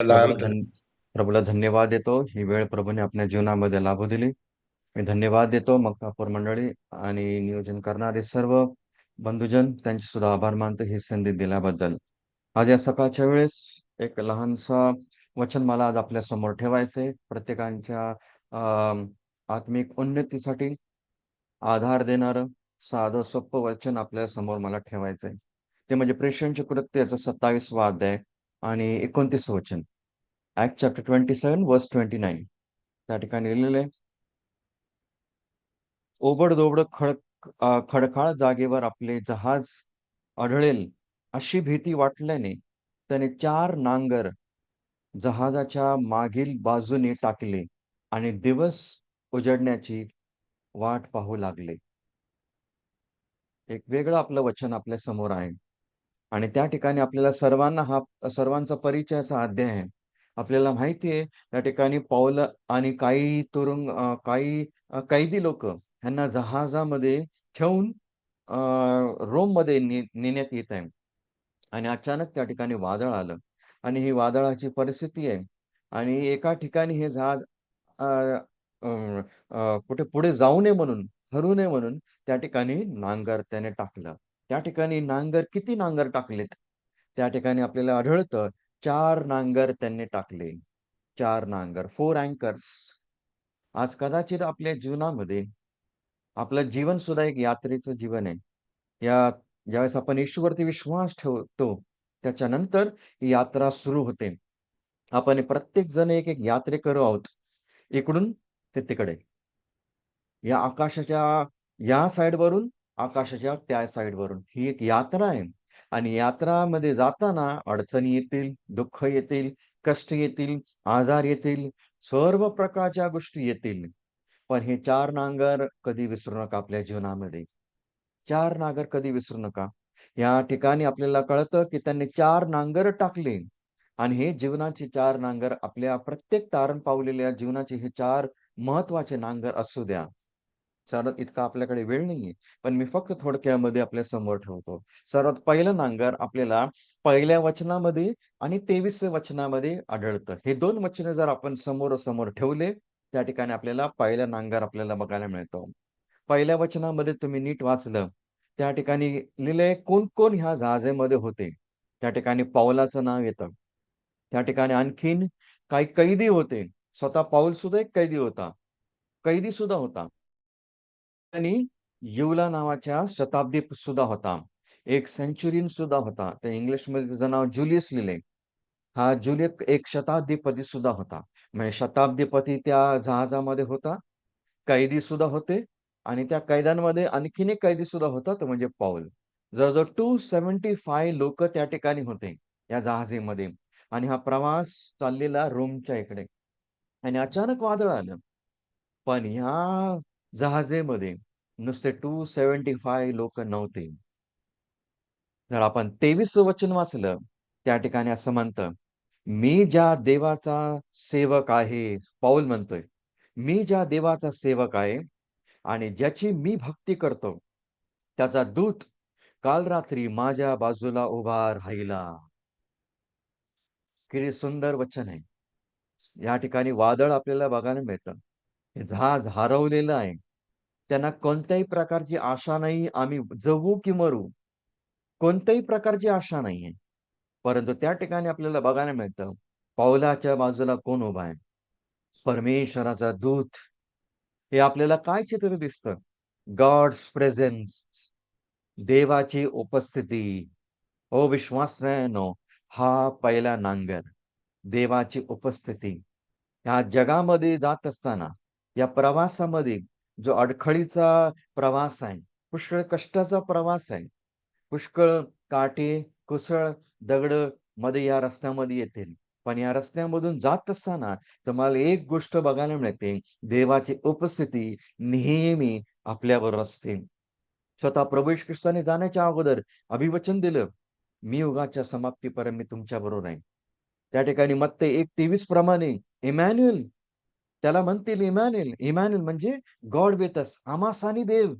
प्रभूला धन प्रभूला धन्यवाद देतो. ही वेळ प्रभूने आपल्या जीवनामध्ये लाभू दिली. मी धन्यवाद देतो मक्कापूर मंडळी आणि नियोजन करणारे सर्व बंधुजन. त्यांचे सुद्धा आभार मानतो ही संधी दिल्याबद्दल. आज या सकाळच्या वेळेस एक लहानसा वचन मला आज आपल्यासमोर ठेवायचंय. प्रत्येकांच्या अं आत्मिक उन्नतीसाठी आधार देणारं साधं सोपं वचन आपल्यासमोर मला ठेवायचंय. ते म्हणजे प्रेषणचे कृत्याचं सत्तावीसवा अध्याय आणि एकोणतीस वचन. Act chapter twenty seven verse twenty nine त्या ठिकाणी लिहिलेलं आहे ओबड दोबड खड खडकाळ जागेवर आपले जहाज आढळेल. अशी भीती वाटल्याने त्याने चार नांगर जहाजाच्या मागील बाजूने टाकले आणि दिवस उजडण्याची वाट पाहू लागले. एक वेगळं आपलं वचन आपल्यासमोर आहे. आणि त्या ठिकाणी आपल्याला सर्वांना हा सर्वांचा परिचयाचा अध्याय आहे. आपल्याला माहिती आहे त्या ठिकाणी पावलं आणि काही तुरुंग काही कैदी लोक ह्यांना जहाजामध्ये ठेवून रोममध्ये नेण्यात येत आहे. आणि अचानक त्या ठिकाणी वादळ आलं आणि ही वादळाची परिस्थिती आहे. आणि एका ठिकाणी हे जहाज कुठे पुढे जाऊ नये म्हणून हरू नये म्हणून त्या ठिकाणी नांगर त्याने टाकलं. त्या ठिकाणी नांगर किती नांगर टाकलेत? त्या ठिकाणी आपल्याला आढळतं चार नांगर त्यांनी टाकले. चार नांगर फोर अँकर्स आज कदाचित आपल्या जीवनामध्ये आपलं जीवन सुद्धा एक यात्रेचं जीवन आहे. या ज्यावेळेस आपण येशूवरती विश्वास ठेवतो त्याच्यानंतर यात्रा सुरू होते. आपण प्रत्येक जण एक एक यात्रे करू आहोत. इकडून ते तिकडे. या आकाशाच्या या साईडवरून आकाशाच्या त्या साईडवरून ही एक यात्रा आहे. आणि यात्रामध्ये जाताना अडचणी येतील दुःख येतील कष्ट येतील आजार येतील सर्व प्रकारच्या गोष्टी येतील. पण हे चार नांगर कधी विसरू नका आपल्या जीवनामध्ये. चार नांगर कधी विसरू नका. या ठिकाणी आपल्याला कळतं की त्यांनी चार नांगर टाकले. आणि हे जीवनाचे चार नांगर आपल्या प्रत्येक तारण पावलेल्या जीवनाचे हे चार महत्त्वाचे नांगर असू द्या. सर्वात इतका आपल्याकडे वेळ नाहीये. पण मी फक्त थोडक्यामध्ये आपल्यासमोर ठेवतो. सर्वात पहिलं नांगर आपल्याला पहिल्या वचनामध्ये आणि तेवीसव्या वचनामध्ये आढळतं. हे दोन वचने जर आपण समोर समोर ठेवले त्या ठिकाणी आपल्याला पहिला नांगर आपल्याला बघायला मिळतो. पहिल्या वचनामध्ये तुम्ही नीट वाचलं. त्या ठिकाणी लिहिलंय कोण कोण ह्या जहाजेमध्ये होते? त्या ठिकाणी पावलाचं नाव येतं. त्या ठिकाणी आणखीन काही कैदी होते. स्वतः पाऊल सुद्धा एक कैदी होता. कैदी सुद्धा होता. आणि युला नावाच्या शताब्दी सुद्धा होता. एक सेंचुरीन सुद्धा होता. त्या इंग्लिशमध्ये त्याचं नाव जुलियस लिहिले. हा जुलियस एक शताब्दीपती सुद्धा होता. म्हणजे शताब्दीपती त्या जहाजामध्ये होता. कैदी सुद्धा होते. आणि त्या कैद्यांमध्ये आणखीन एक कैदी सुद्धा होता तो म्हणजे पाऊल जवळजवळ टू सेव्हन्टी फाय लोक त्या ठिकाणी होते या जहाजेमध्ये. आणि हा प्रवास चाललेला रोमच्या इकडे. आणि अचानक वादळ आलं. पण ह्या जहाजेमध्ये नुसते टू सेवन्टी फाय लोक नव्हते. जर आपण तेवीस वचन वाचलं त्या ठिकाणी असं म्हणतं मी ज्या देवाचा सेवक आहे पाऊल म्हणतोय मी ज्या देवाचा सेवक आहे आणि ज्याची मी भक्ती करतो त्याचा दूत काल रात्री माझ्या बाजूला उभा राहिला. किती सुंदर वचन आहे. या ठिकाणी वादळ आपल्याला बघायला मिळतं. जहाज हरवलेलं आहे. त्यांना कोणत्याही प्रकारची आशा नाही आम्ही जगू की मरू. कोणत्याही प्रकारची आशा नाहीये परंतु त्या ठिकाणी आपल्याला बघायला मिळतं पावलाच्या बाजूला कोण उभा आहे? परमेश्वराचा दूत. हे आपल्याला काय चित्र दिसतं? गॉड्स प्रेझेन्स देवाची उपस्थिती. ओ विश्वास नो हा पहिला नांगर. देवाची उपस्थिती. ह्या जगामध्ये जात असताना या प्रवासामध्ये जो अडखळीचा प्रवास आहे पुष्कळ कष्टाचा प्रवास आहे पुष्कळ काटे कुसळ दगडमध्ये या रस्त्यामध्ये येतील. पण या रस्त्यामधून जात असताना तुम्हाला एक गोष्ट बघायला मिळते देवाची उपस्थिती नेहमी आपल्याबरोबर असते. स्वतः प्रभू ख्रिस्ताने जाण्याच्या अगोदर अभिवचन दिलं मी युगाच्या समाप्तीपर्यंत मी तुमच्या बरोबर आहे. त्या ठिकाणी मत्ते एक तेवीस प्रमाणे इमॅन्युअल त्याला म्हणतील इमॅन्युअल इमॅन्युअल म्हणजे गॉड वेतस आमासानी देव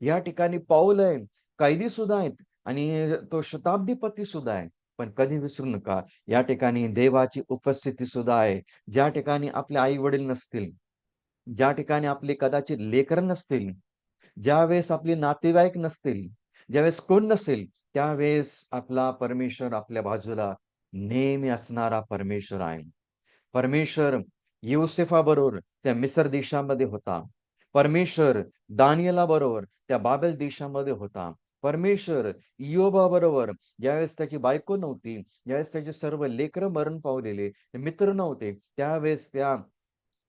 या ठिकाणी पाऊल आहे कैदी सुद्धा आहेत आणि तो शताब्दीपती सुद्धा आहे पण कधी विसरू नका, या ठिकाणी देवाची उपस्थिती सुद्धा आहे. ज्या ठिकाणी आपले आई-वडील नसतील, ज्या ठिकाणी आपली कदाचित लेकरं नसतील, ज्यावेळेस आपले नातेवाईक नसतील, ज्यावेळेस कोण नसेल, त्यावेळेस आपला परमेश्वर आपल्या बाजूला नेहमी असणारा परमेश्वर आहे. परमेश्वर युसेफाबरोबर त्या मिसर देशामध्ये होता. परमेश्वर दानियला बरोबर त्या बाबेल देशामध्ये होता. परमेश्वर इयोबाबरोबर ज्यावेळेस त्याची बायको नव्हती, ज्यावेळेस त्याचे सर्व लेकरं मरण पावलेले, मित्र नव्हते, त्यावेळेस त्या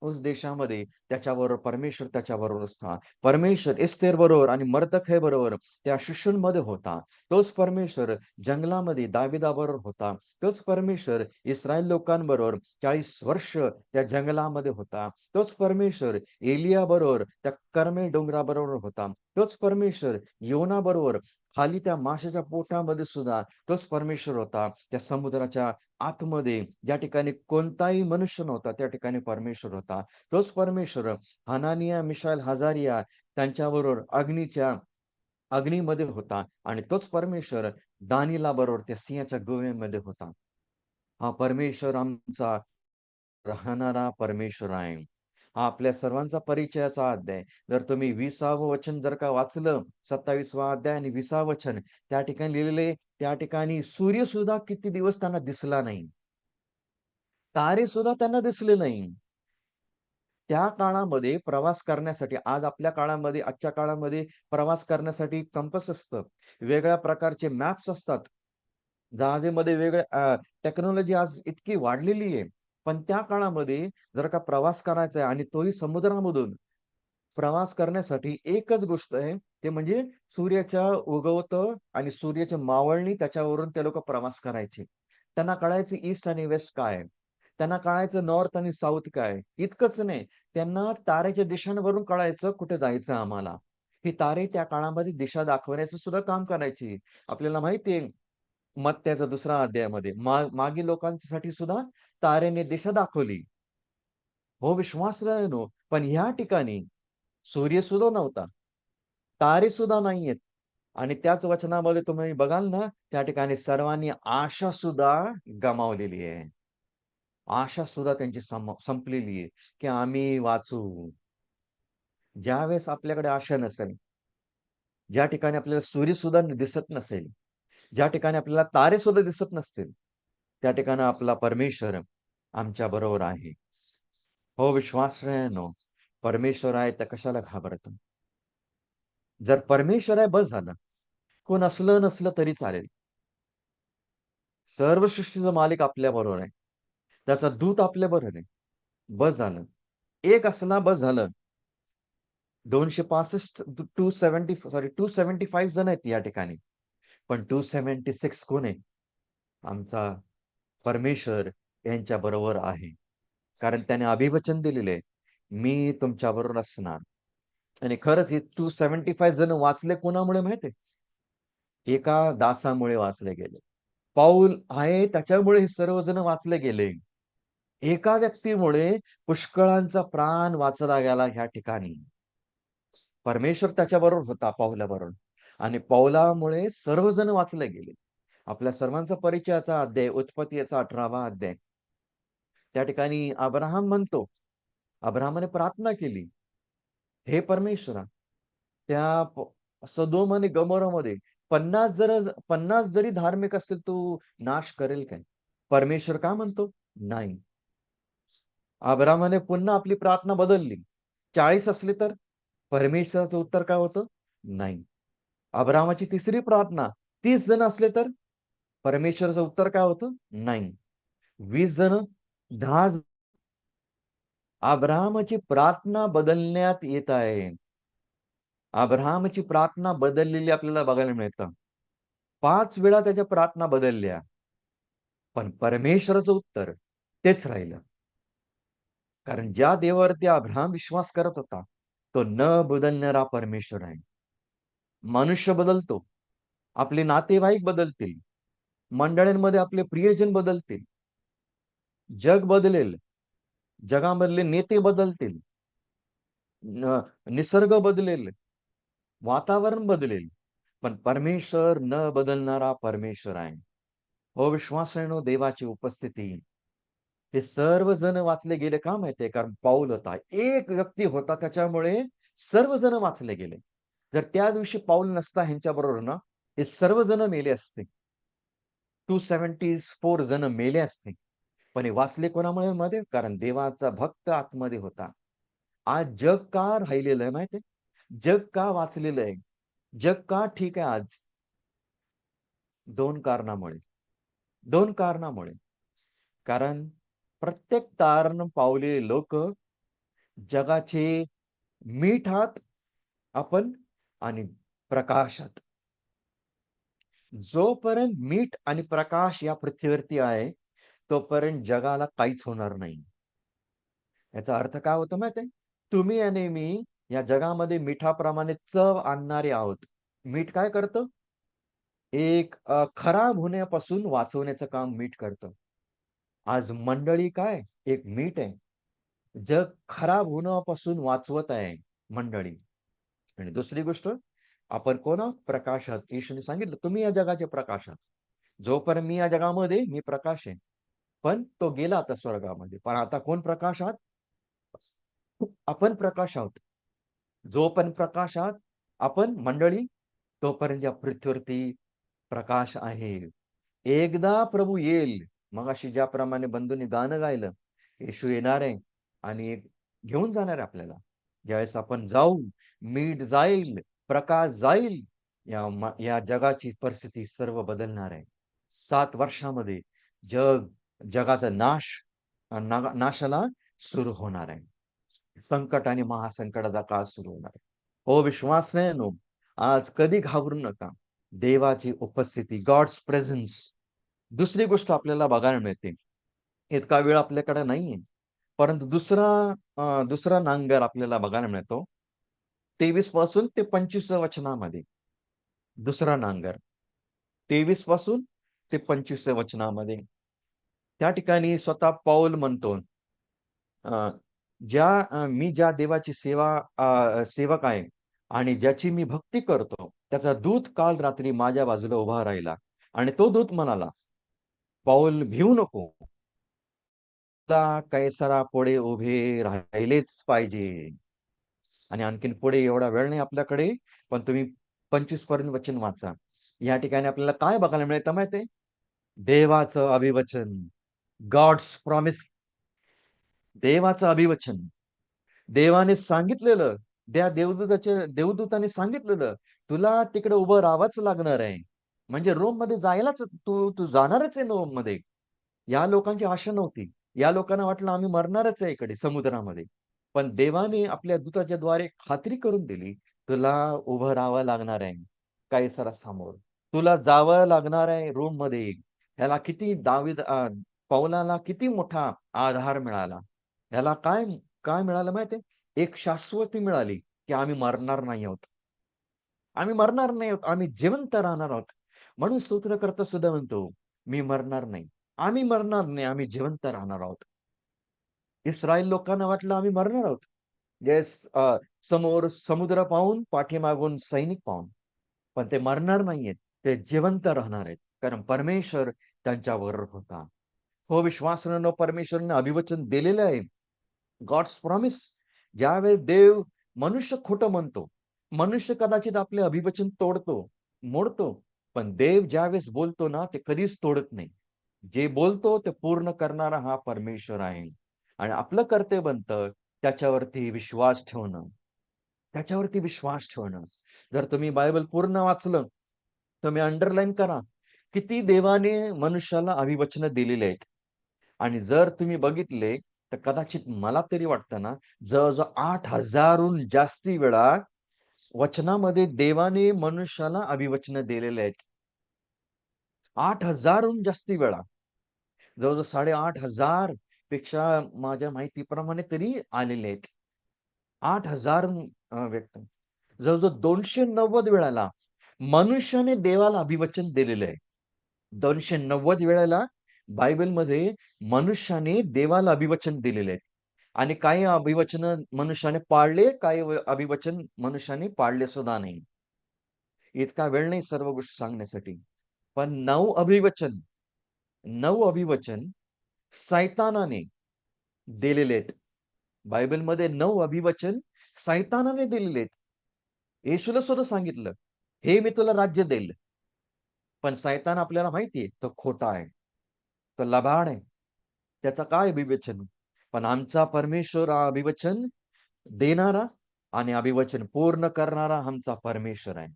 उस देशामध्ये त्याच्याबरोबर परमेश्वर त्याच्याबरोबर असता. परमेश्वर इस्तेर बरोबर आणि मर्दखै बरोबर त्या शिष्यूंमध्ये होता. तोच परमेश्वर जंगलामध्ये दाविदाबरोबर होता. तोच परमेश्वर इस्रायल लोकांबरोबर 40 वर्ष त्या जंगलामध्ये होता. तोच परमेश्वर एलियाबरोबर त्या कर्मे डोंगराबरोबर होता. तोच परमेश्वर योना बरोबर खाली त्या माशाच्या पोटामध्ये सुद्धा तोच परमेश्वर होता. त्या समुद्राच्या आतमध्ये ज्या ठिकाणी कोणताही मनुष्य नव्हता, त्या ठिकाणी परमेश्वर होता. तोच परमेश्वर हनानिया, मिशाल हजारिया त्यांच्याबरोबर अग्नीच्या अग्नीमध्ये होता आणि तोच परमेश्वर दानियेलाबरोबर त्या सिंहाच्या गोव्यामध्ये होता. हा परमेश्वर आमचा राहणारा परमेश्वर आहे. हा आपल्या सर्वांचा परिचयाचा अध्याय. जर तुम्ही 20वं वचन जर का वाचलं, 27वा अध्याय आणि 20वं वचन, त्या ठिकाणी लिहिलेले त्या ठिकाणी सूर्य सुद्धा किती दिवस त्यांना दिसला नाही. तारे सुद्धा त्यांना दिसले नाही. त्या काळामध्ये प्रवास करण्यासाठी आज आपल्या काळामध्ये आजच्या काळामध्ये प्रवास करण्यासाठी कंपस असतं. वेगळ्या प्रकारचे मॅप्स असतात. जहाजेमध्ये वेगळ्या टेक्नॉलॉजी आज इतकी वाढलेली आहे. पण त्या काळामध्ये जर का प्रवास करायचा आहे आणि तोही समुद्रामधून, प्रवास करण्यासाठी एकच गोष्ट आहे, ते म्हणजे सूर्याच्या उगवतं आणि सूर्याची मावळणी त्याच्यावरून ते लोक प्रवास करायचे. त्यांना कळायचं ईस्ट आणि वेस्ट काय त्यांना कळायचं नॉर्थ आणि साऊथ काय आहे. इतकंच नाही, त्यांना ताऱ्याच्या दिशांवरून कळायचं कुठे जायचं आम्हाला. हे तारे त्या काळामध्ये दिशा दाखवण्याचं सुद्धा काम करायची. आपल्याला माहिती आहे, दुसरा दुसऱ्या अध्यायामध्ये मा मागील लोकांसाठी सुद्धा तारेने दिशा दाखवली. हो, विश्वास विश्वासार्हानो, पण ह्या ठिकाणी सूर्य सुद्धा नव्हता. तारे सुद्धा नाहीयेत आणि त्याच वचनामध्ये तुम्ही बघाल ना, त्या ठिकाणी सर्वांनी आशा सुद्धा गमावलेली आहे. आशा सुद्धा त्यांची संपलेली आहे, की आम्ही वाचू. ज्यावेळेस आपल्याकडे आशा नसेल, ज्या ठिकाणी आपल्याला सूर्य सुद्धा दिसत नसेल, ज्या ठिकाणी आपल्याला तारे सुद्धा दिसत नसतील, त्या ठिकाणी आपला परमेश्वर आमच्या बरोबर आहे. हो, विश्वास नो परमेश्वर आहे तर कशाला घाबरत जर परमेश्वर आहे बस झालं. कोण असलं नसलं तरी चालेल. सर्व सृष्टीचा मालिक आपल्या बरोबर आहे. त्याचा दूत आपल्या बरोबर आहे. बस झालं. एक असला बस झालं. 265 270 सॉरी 275 जण आहेत या ठिकाणी. पण 276 कोण आहे? आमचा परमेश्वर यांच्या बरोबर आहे. कारण त्याने अभिवचन दिलेले आहे, मी तुमच्या बरोबर असणार. आणि खरंच हे 275 जण वाचले कोणामुळे माहिती आहे? एका दासामुळे वाचले गेले. पाऊल आहे त्याच्यामुळे हे सर्वजण वाचले गेले. एका व्यक्तीमुळे पुष्कळांचा प्राण वाचला गेला ह्या ठिकाणी. परमेश्वर त्याच्याबरोबर होता पाऊलाबरोबर आणि पाऊलामुळे सर्वजण वाचले गेले. आपल्या सर्वांचा परिचयाचा अध्याय, उत्पत्तीचा 18वा अध्याय. त्या ठिकाणी अब्राहम म्हणतो, अब्राहमाने प्रार्थना केली, हे परमेश्वरा, त्या सदोम आणि गमोरामध्ये 50 जर 50 जरी धार्मिक असतील, तू नाश करेल काय? परमेश्वर का म्हणतो? नाही. अब्रामाने पुन्हा आपली प्रार्थना बदलली. 40 असले तर? परमेश्वराचं उत्तर काय होतं? नाही. अब्रामाची तिसरी प्रार्थना तीस जण असले तर? परमेश्वराचं उत्तर काय होतं? नाही. वीस जण, दहा अब्राहमची प्रार्थना बदलण्यात येत आहे. अब्राहमची प्रार्थना बदललेली आपल्याला बघायला मिळतं. पाच वेळा त्याच्या प्रार्थना बदलल्या. पण परमेश्वराचं उत्तर तेच राहिलं. कारण ज्या देवावरती अब्राहम विश्वास करत होता, तो न बदलणारा परमेश्वर आहे. मनुष्य बदलतो. आपले नातेवाईक बदलतील. मंडळींमध्ये आपले प्रियजन बदलतील. जग बदलेल. जगामधले नेते बदलतील. निसर्ग बदलेल. वातावरण बदलेल. पण परमेश्वर न बदलणारा परमेश्वर आहे. हो विश्वासानो देवाची उपस्थिती हे सर्वजण वाचले गेले का माहितीये कारण पाऊल होता एक व्यक्ती होता त्याच्यामुळे सर्वजण वाचले गेले जर त्या दिवशी पाऊल नसता ह्यांच्या बरोबर ना हे सर्वजण मेले असते टू सेव्हन्टी फोर जण मेले असते. पण हे वाचले कोणामुळे मध्ये कारण देवाचा भक्त आतमध्ये होता. आज जग का राहिलेलं आहे माहितीये? जग का वाचलेलं आहे? जग का ठीक आहे आज? दोन कारणामुळे. दोन कारणामुळे. कारण प्रत्येक तारण पावलेले लोक जगाचे मीठात आपण आणि प्रकाशात जोपर्यंत मीठ आणि प्रकाश या पृथ्वीवरती आहे तोपर्यंत जगाला काहीच होणार नाही. याचा अर्थ काय होतो माहिती आहे? तुम्ही आणि मी या जगामध्ये मिठाप्रमाणे चव आणणारे आहोत. मीठ काय करतं? एक खराब होण्यापासून वाचवण्याचं काम मीठ करतं. आज मंडळी काय? एक मीठ आहे. जग खराब होण्यापासून वाचवत आहे मंडळी. आणि दुसरी गोष्ट आपण कोण प्रकाशात. येशूने सांगितलं तुम्ही या जगाचे प्रकाश आहात जोपर्यंत मी या जगामध्ये मी प्रकाश आहे. पण तो गेला आता स्वर्गामध्ये. पण आता कोण प्रकाश आहात? आपण प्रकाश आहोत. जो पण प्रकाश आहात आपण मंडळी तोपर्यंत या पृथ्वीवरती प्रकाश आहे. एकदा प्रभू येईल. मग अशी ज्याप्रमाणे बंधूंनी गाणं गायलं येशू येणार आहे आणि घेऊन जाणार आहे आपल्याला. ज्यावेळेस आपण जाऊ मीठ जाईल. प्रकाश जाईल या या जगाची परिस्थिती सर्व बदलणार आहे. सात वर्षामध्ये जग जगाचा नाश नाशाला सुरू होणार आहे. संकट आणि महासंकटाचा काळ सुरू होणार आहे. हो विश्वास नाही नो आज कधी घाबरू नका. देवाची उपस्थिती गॉड्स प्रेझन्स दुसरी गोष्ट आपल्याला बघायला मिळते. इतका वेळ आपल्याकडे नाहीये. परंतु दुसरा दुसरा नांगर आपल्याला बघायला मिळतो. तेवीसपासून ते पंचवीस वचनामध्ये. दुसरा नांगर. तेवीसपासून ते पंचवीस वचनामध्ये. त्या ठिकाणी स्वतः पाऊल म्हणतो. ज्या मी ज्या देवाची सेवा सेवक आहे आणि ज्याची मी भक्ती करतो त्याचा दूत काल रात्री माझ्या बाजूला उभा राहिला आणि तो दूत म्हणाला पाऊल भिवू नको. कैसरा पुढे उभे राहिलेच पाहिजे. आणि आणखीन पुढे एवढा वेळ नाही आपल्याकडे पण तुम्ही पंचवीसपर्यंत वचन वाचा. या ठिकाणी आपल्याला काय बघायला मिळतं माहिती देवाचं अभिवचन. गॉड्स प्रॉमिस देवाचं अभिवचन. देवाने सांगितलेलं त्या देवदूताचे देवदूताने सांगितलेलं तुला तिकडे उभं राहावंच लागणार आहे. म्हणजे रोममध्ये जायलाच तू तू जाणारच आहे रोममध्ये. या लोकांची आशा नव्हती. या लोकांना वाटलं आम्ही मरणारच आहे इकडे समुद्रामध्ये. पण देवाने आपल्या दूताच्या द्वारे खात्री करून दिली तुला उभं राहावं लागणार आहे काही सरा समोर तुला जावं लागणार आहे रोममध्ये ह्याला किती दावी पावलाला किती मोठा आधार मिळाला. ह्याला काय काय मिळालं माहितीये? एक शाश्वती मिळाली की आम्ही मरणार नाही आहोत. आम्ही मरणार नाही आहोत. आम्ही जिवंत राहणार आहोत. म्हणून स्तोत्रकर्ता सुद्धा म्हणतो मी मरणार नाही. आम्ही मरणार नाही. आम्ही जिवंत राहणार आहोत. इस्रायल लोकांना वाटलं आम्ही मरणार आहोत. येस समोर समुद्र पाहून पाठीमागून सैनिक पाहून. पण ते मरणार नाहीयेत ते जिवंत राहणार आहेत. कारण परमेश्वर त्यांच्यावर होता. हो विश्वासानं परमेश्वरने अभिवचन दिलेलं आहे. गॉड्स प्रॉमिस ज्यावेळेस देव मनुष्य खोटं म्हणतो. मनुष्य कदाचित आपले अभिवचन तोडतो मोडतो. पण देव ज्यावेळेस बोलतो ना ते कधीच तोडत नाही. जे बोलतो ते पूर्ण करणारा हा परमेश्वर आहे. आणि आपलं कर्तव्य बनतं त्याच्यावरती विश्वास ठेवणं. त्याच्यावरती विश्वास ठेवणं. जर तुम्ही बायबल पूर्ण वाचलं तुम्ही अंडरलाईन करा किती देवाने मनुष्याला अभिवचन दिलेले आहेत. आणि जर तुम्ही बघितले तर कदाचित मला तरी वाटतं ना जवळजवळ आठ हजारहून जास्ती वेळा वचनामध्ये देवाने मनुष्याला अभिवचन दिलेले आहेत. आठ हजारहून जास्ती वेळा. जवळजवळ साडेआठ हजार पेक्षा माझ्या माहितीप्रमाणे तरी आलेले आहेत. आठ हजार व्यक्त. जवळजवळ दोनशे नव्वद वेळाला मनुष्याने देवाला अभिवचन दिलेलं आहे. दोनशे नव्वद वेळाला बायबलमध्ये मनुष्याने देवाला अभिवचन दिलेले आहे. आणि काही अभिवचन मनुष्याने पाळले काही अभिवचन मनुष्याने पाळले सुद्धा नाही. इतका वेळ नाही सर्व गोष्टी सांगण्यासाठी. पण नऊ अभिवचन नऊ अभिवचन सैतानाने दिलेले आहेत. बायबलमध्ये नऊ अभिवचन सैतानाने दिलेले आहेत. येशूला सुद्धा सांगितलं, "हे मी तुला राज्य देईल." पण सैतान आपल्याला माहिती आहे, तो खोटा आहे. तो लबाड आहे. त्याचा काय अभिवचन? पण आमचा परमेश्वर हा अभिवचन देणारा आणि अभिवचन पूर्ण करणारा आमचा परमेश्वर आहे.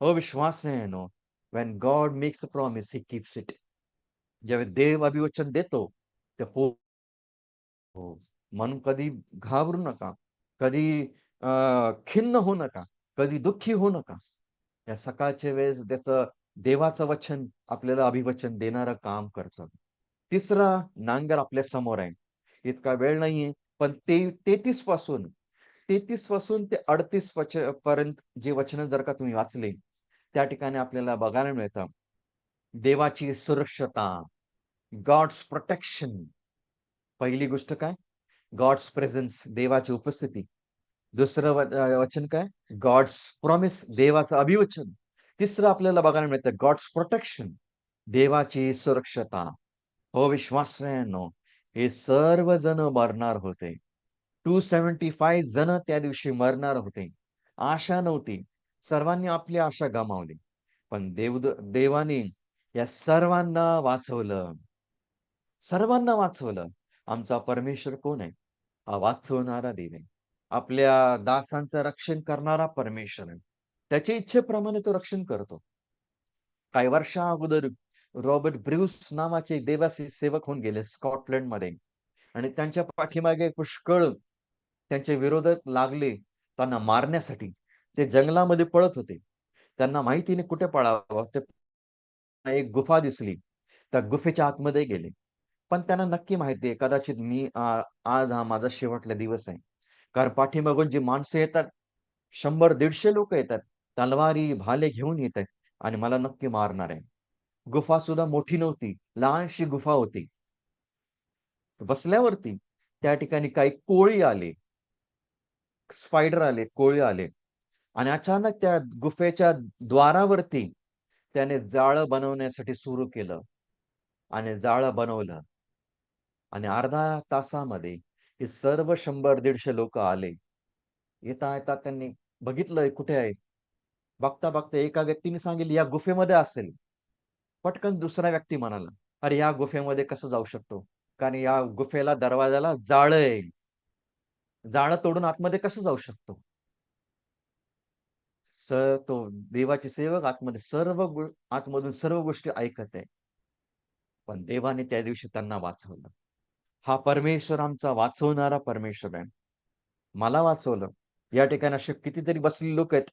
अविश्वास नाही no when God makes a promise he keeps it. ज्यावेळी देव अभिवचन देतो, ते हो, हो. म्हणून कधी घाबरू नका. कधी खिन्न होऊ नका. कधी दुःखी होऊ नका. या सकाळच्या वेळेस त्याचं देवाचं वचन आपल्याला अभिवचन देणारं काम करतं. तिसरा नांगर आपल्यासमोर आहे. इतका वेळ नाहीये, पण ते 33 पासून 33 पासून ते 38 वच पर्यंत जे वचनं जर का तुम्ही वाचले, त्या ठिकाणी आपल्याला बघायला मिळतं. देवाची सुरक्षता, गॉड्स प्रोटेक्शन. पहिली गोष्ट काय? गॉड्स प्रेझेन्स, देवाची उपस्थिती. दुसरं वचन काय? गॉड्स प्रॉमिस, देवाचं अभिवचन. तिसरं आपल्याला बघायला मिळतं गॉड्स प्रोटेक्शन, देवाची सुरक्षता. हो विश्वासनो हे सर्व जण मरणार होते. 275 जण त्या दिवशी मरणार होते. आशा नव्हती. सर्वांनी आपली आशा गमावली. पण देवद देवाने या सर्वांना वाचवलं. सर्वांना वाचवलं. आमचा परमेश्वर कोण आहे? हा वाचवणारा देव आहे. आपल्या दासांचं रक्षण करणारा परमेश्वर आहे. त्याच्या इच्छेप्रमाणे तो रक्षण करतो. काही वर्षा अगोदर रॉबर्ट ब्रूस नावाचे देवासी सेवक होऊन गेले स्कॉटलंडमध्ये आणि त्यांच्या पाठीमागे पुष्कळ त्यांचे विरोधक लागले त्यांना मारण्यासाठी. ते जंगलामध्ये पळत होते. त्यांना माहिती नाही कुठे पळावं. ते एक गुफा दिसली. त्या गुफेच्या आतमध्ये गेले. पण त्यांना नक्की माहिती आहे कदाचित मी आज हा माझा शेवटला दिवस आहे. कारण पाठीमागून जी माणसं येतात शंभर दीडशे लोक येतात. तलवारी, भाले घेऊन येत आहेत आणि मला नक्की मारणार आहे. गुफा सुद्धा मोठी नव्हती. लहानशी गुफा होती. बसल्यावरती त्या ठिकाणी काही कोळी आले. स्पायडर आले, कोळी आले आणि अचानक त्या गुफेच्या द्वारावरती त्याने जाळं बनवण्यासाठी सुरू केलं आणि जाळं बनवलं. आणि अर्धा तासामध्ये हे सर्व शंभर दीडशे लोक आले. येता-येता त्यांनी बघितलंय कुठे आहे? बघता-बघता एका व्यक्तीने सांगितलं, "या गुफेमध्ये असेल." पटकन दुसरा व्यक्ती म्हणाला, "अरे, या गुफेमध्ये कसं जाऊ शकतो? कारण या गुफेला दरवाजाला जाळं येईल जाळं तोडून आतमध्ये कसं जाऊ शकतो? स तो देवाचे सेवक आतमध्ये सर्व आतमधून सर्व गोष्टी ऐकत आहे. पण देवाने त्या दिवशी त्यांना वाचवलं. हा परमेश्वर आमचा वाचवणारा परमेश्वर आहे. मला वाचवलं. या ठिकाणी असे कितीतरी बसलेले लोक आहेत.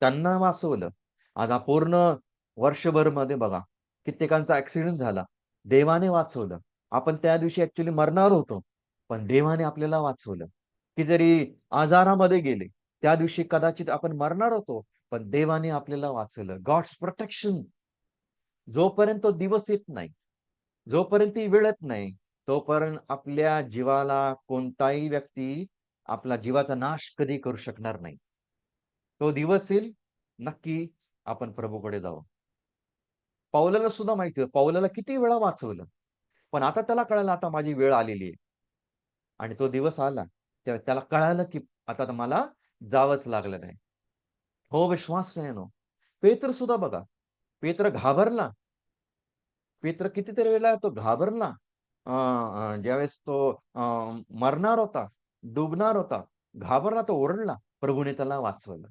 त्यांना वाचवलं. आज हा पूर्ण वर्षभरमध्ये बघा, कित्येकांचा ऍक्सिडेंट झाला. देवाने वाचवलं. आपण त्या दिवशी ऍक्च्युली मरणार होतो. पण देवाने आपल्याला वाचवलं. कितीतरी आजारामध्ये गेले. त्या दिवशी कदाचित आपण मरणार होतो. पण देवाने आपल्याला वाचवलं. God's protection. जोपर्यंत तो दिवस येत नाही, जोपर्यंत ती वेळ येत नाही, तोपर्यंत आपल्या जीवाला कोणताही व्यक्ती आपला जीवाचा नाश कधी करू शकणार नाही. तो दिवस येईल, नक्की आपण प्रभूकडे जाऊ. पावलाला सुद्धा माहिती पावलाला किती वेळा वाचवलं. पण आता त्याला कळालं आता माझी वेळ आलेली आहे. आणि तो दिवस आला. तेव्हा त्याला कळालं, की आता मला जावंच लागलं नाही. हो विश्वास नाही नो पेत्र सुद्धा बघा. पेत्र घाबरला. पेत्र कितीतरी वेळेला तो घाबरला. ज्यावेळेस तो मरणार होता, डुबणार होता, घाबरला तो ओरडला. प्रभूने त्याला वाचवलं.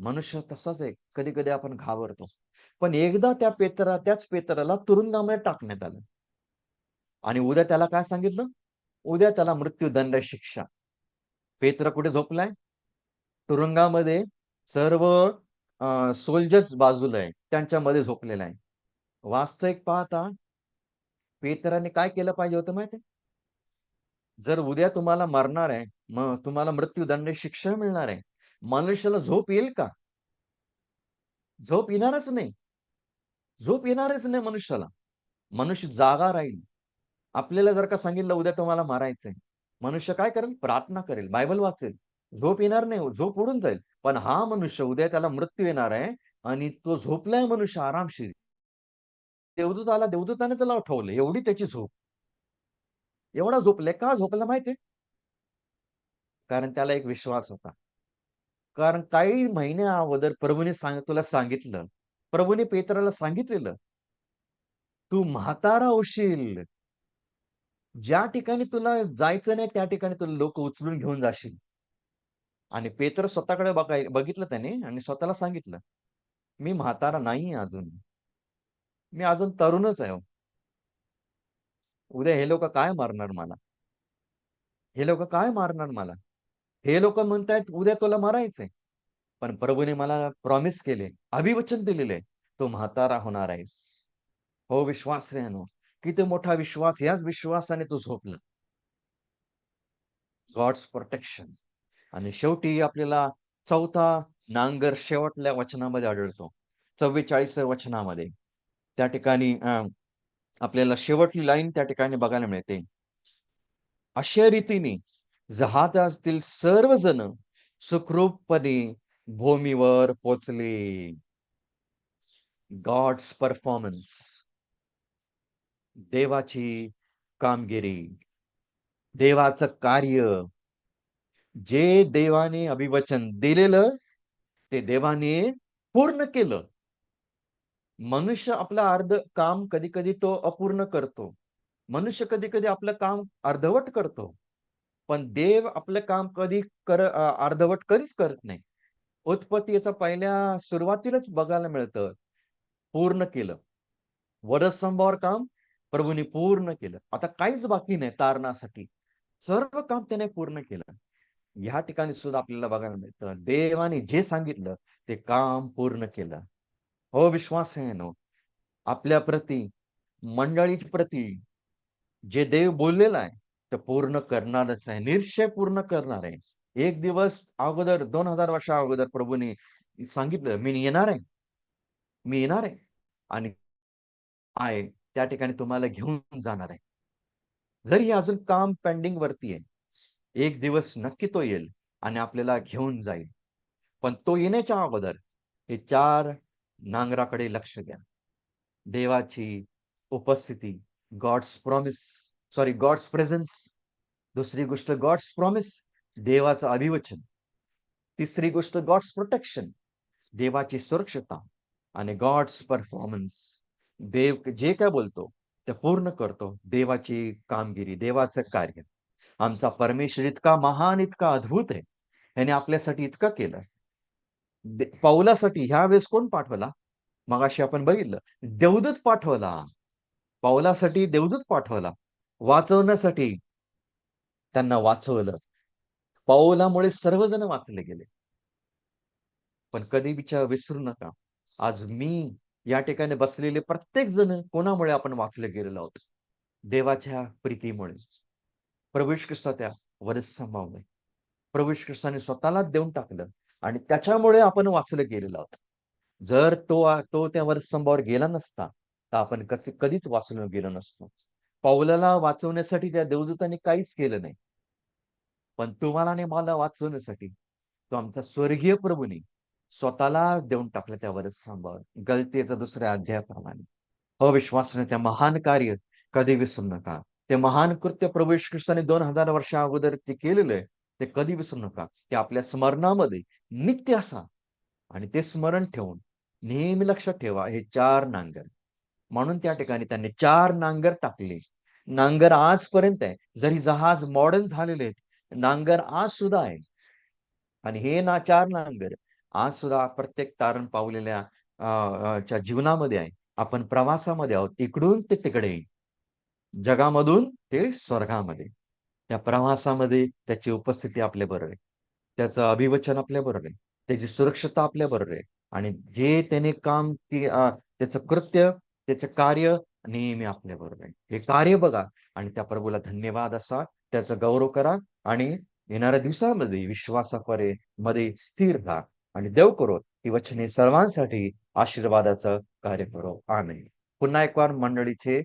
मनुष्य तसाच आहे. कधी-कधी आपण घाबरतो. पण एकदा त्या पेत्रा त्याच पेत्राला तुरुंगामध्ये टाकण्यात आलं. आणि उद्या त्याला काय सांगितलं? उद्या त्याला मृत्यूदंड शिक्षा. पेत्र कुठे झोपलाय? तुरुंगामध्ये सर्व सोल्जर्स बाजूला आहे. त्यांच्यामध्ये झोपलेला आहे. वास्तविक पाहता पेतराने काय केलं पाहिजे होतं माहिती जर उद्या तुम्हाला मरणार आहे, मग तुम्हाला मृत्यूदंड शिक्षा मिळणार आहे. मनुष्याला झोप येईल का? झोप येणारच नाही. झोप येणारच नाही मनुष्याला. मनुष्य जागा राहील. आपल्याला जर का सांगितलं उद्या तुम्हाला मारायचंय. मनुष्य काय करेल? प्रार्थना करेल, बायबल वाचेल. झोप येणार नाही, झोप उडून जाईल. पण हा मनुष्य उद्या त्याला मृत्यू येणार आहे आणि तो झोपलाय मनुष्य आरामशीर. देवदूत आला, देवदूताने त्याला उठवलं. एवढी त्याची झोप. एवढा झोपले का झोपला माहितीये कारण त्याला एक विश्वास होता. कारण काही महिन्या अगोदर प्रभूने सांग तुला सांगितलं. प्रभूने पेत्राला सांगितलेलं. तू म्हातारा होशील. ज्या ठिकाणी तुला जायचं नाही त्या ठिकाणी तुला लोक उचलून घेऊन जाशील. आणि पेत्र स्वतःकडे बघाय बघितलं त्याने आणि स्वतःला सांगितलं, "मी म्हातारा नाहीये अजून. मी अजून तरुणच आहे हो. उद्या हे लोक काय मारणार मला? हे लोक काय मारणार मला? हे लोक म्हणतायत उद्या तुला मारायचंय. पण प्रभूने मला प्रॉमिस केले, अभिवचन दिलेले, तू म्हातारा होणार आहेस. हो विश्वास विश्वासानो, किती मोठा विश्वास, याच विश्वासाने तू झोपला. गॉड्स प्रोटेक्शन आणि शेवटी आपल्याला चौथा नांगर शेवटल्या वचनामध्ये आढळतो. 44व्या वचनामध्ये. त्या ठिकाणी आपल्याला शेवटची लाईन त्या ठिकाणी बघायला मिळते. अशा रीतीने जहाजातील सर्वजण सुखरूपपणे भूमीवर पोचले गॉड्स परफॉर्मन्स. देवाची कामगिरी. देवाचं कार्य. जे देवाने अभिवचन दिलेलं, ते देवाने पूर्ण केलं. मनुष्य आपलं अर्ध काम कधी-कधी तो अपूर्ण करतो. मनुष्य कधी-कधी आपलं काम अर्धवट करतो. पण देव आपलं काम कधी कर अर्धवट कधीच करत नाही. उत्पत्तीच्या पहिल्या सुरुवातीलाच बघायला मिळतं. पूर्ण केलं. वधस्तंभावर काम प्रभूने पूर्ण केलं. आता काहीच बाकी नाही तारणासाठी. सर्व काम त्याने पूर्ण केलं. ह्या ठिकाणी सुद्धा आपल्याला बघायला मिळतं. देवाने जे सांगितलं ते काम पूर्ण केलं. हो विश्वासानो, आपल्या प्रती, मंडळीच्या प्रती जे देव बोललेलं आहे, ते पूर्ण करणारच आहे. निश्चय पूर्ण करणार आहे. एक दिवस अगोदर दोन हजार वर्षा अगोदर प्रभूने सांगितलं, "मी येणार आहे. मी येणार आहे आणि आहे त्या ठिकाणी तुम्हाला घेऊन जाणार आहे." जरी अजून काम पेंडिंग वरती आहे. एक दिवस नक्की तो येईल आणि आपल्याला घेऊन जाईल. पण तो येण्याच्या अगोदर हे चार नांगराकडे लक्ष द्या. देवाची उपस्थिती, God's promise sorry God's presence. दुसरी गोष्ट गॉड्स प्रॉमिस, देवाचं अभिवचन. तिसरी गोष्ट गॉड्स प्रोटेक्शन, देवाची सुरक्षता आणि गॉड्स परफॉर्मन्स. देव जे काय बोलतो ते पूर्ण करतो. देवाची कामगिरी, देवाचं कार्य. आमचा परमेश्वर इतका महान, इतका अद्भुत आहे. याने आपल्यासाठी इतकं केलं. पावलासाठी पौलासाठी ह्या वेळेस कोण पाठवला? मगाशी आपण बघितलं. देवदूत पाठवला. पावलासाठी देवदूत पाठवला. वाचवण्यासाठी त्यांना वाचवलं. पौलामुळे सर्वजण वाचले गेले. पण कधी विचार विसरू नका. आज मी या ठिकाणी बसलेले प्रत्येक जण कोणामुळे आपण वाचले गेलेलो आहोत? देवाच्या प्रीतीमुळे. प्रवेश येशू ख्रिस्ताच्या वधस्तंभामुळे. प्रभू प्रवेश ख्रिस्ताने स्वतःलाच देऊन टाकलं आणि त्याच्यामुळे आपण वाचलं गेलेलो आहोत. जर तो तो त्या वरस्तंभावर गेला नसता, तर आपण कसे कधीच वाचलं गेलो नसतो. पौलाला वाचवण्यासाठी त्या देवदूतांनी काहीच केलं नाही. पण तुम्हाला आणि मला वाचवण्यासाठी तो आमचा स्वर्गीय प्रभूने स्वतःला देऊन टाकलं त्या वरस्तंभावर गलतेचा दुसऱ्या अध्यायाप्रमाणे. हो अविश्वासने त्या महान कार्य कधी विसरू नका. ते महान कृत्य प्रभू येशू ख्रिस्ताने 2000 वर्षा अगोदर ते केलेलं आहे, ते कधी विसरू नका. ते आपल्या स्मरणामध्ये नित्य असा आणि ते स्मरण ठेवून नेहमी लक्षात ठेवा हे चार नांगर. म्हणून त्या ठिकाणी त्यांनी चार नांगर टाकले. नांगर आजपर्यंत आहे. जरी जहाज मॉडर्न झालेले आहेत, नांगर आज सुद्धा आहे. आणि हे ना चार नांगर आज सुद्धा प्रत्येक तारण पावलेल्या च्या जीवनामध्ये आहे. आपण प्रवासामध्ये आहोत. इकडून ते तिकडे. जगामधून ते स्वर्गामध्ये. त्या प्रवासामध्ये त्याची उपस्थिती आपल्या बरोबर आहे. त्याचं अभिवचन आपल्या बरोबर आहे. त्याची सुरक्षता आपल्याबरोबर आहे. आणि जे त्याने काम की त्याचं कृत्य, त्याचं कार्य नेहमी आपल्याबरोबर आहे. हे कार्य बघा आणि त्या प्रभूला धन्यवाद असा, त्याचा गौरव करा आणि येणाऱ्या दिवसामध्ये विश्वासापरे मध्ये स्थिर राहा आणि देव करो ही वचने सर्वांसाठी आशीर्वादाचं कार्य करो. आणि पुन्हा एक वार मंडळीचे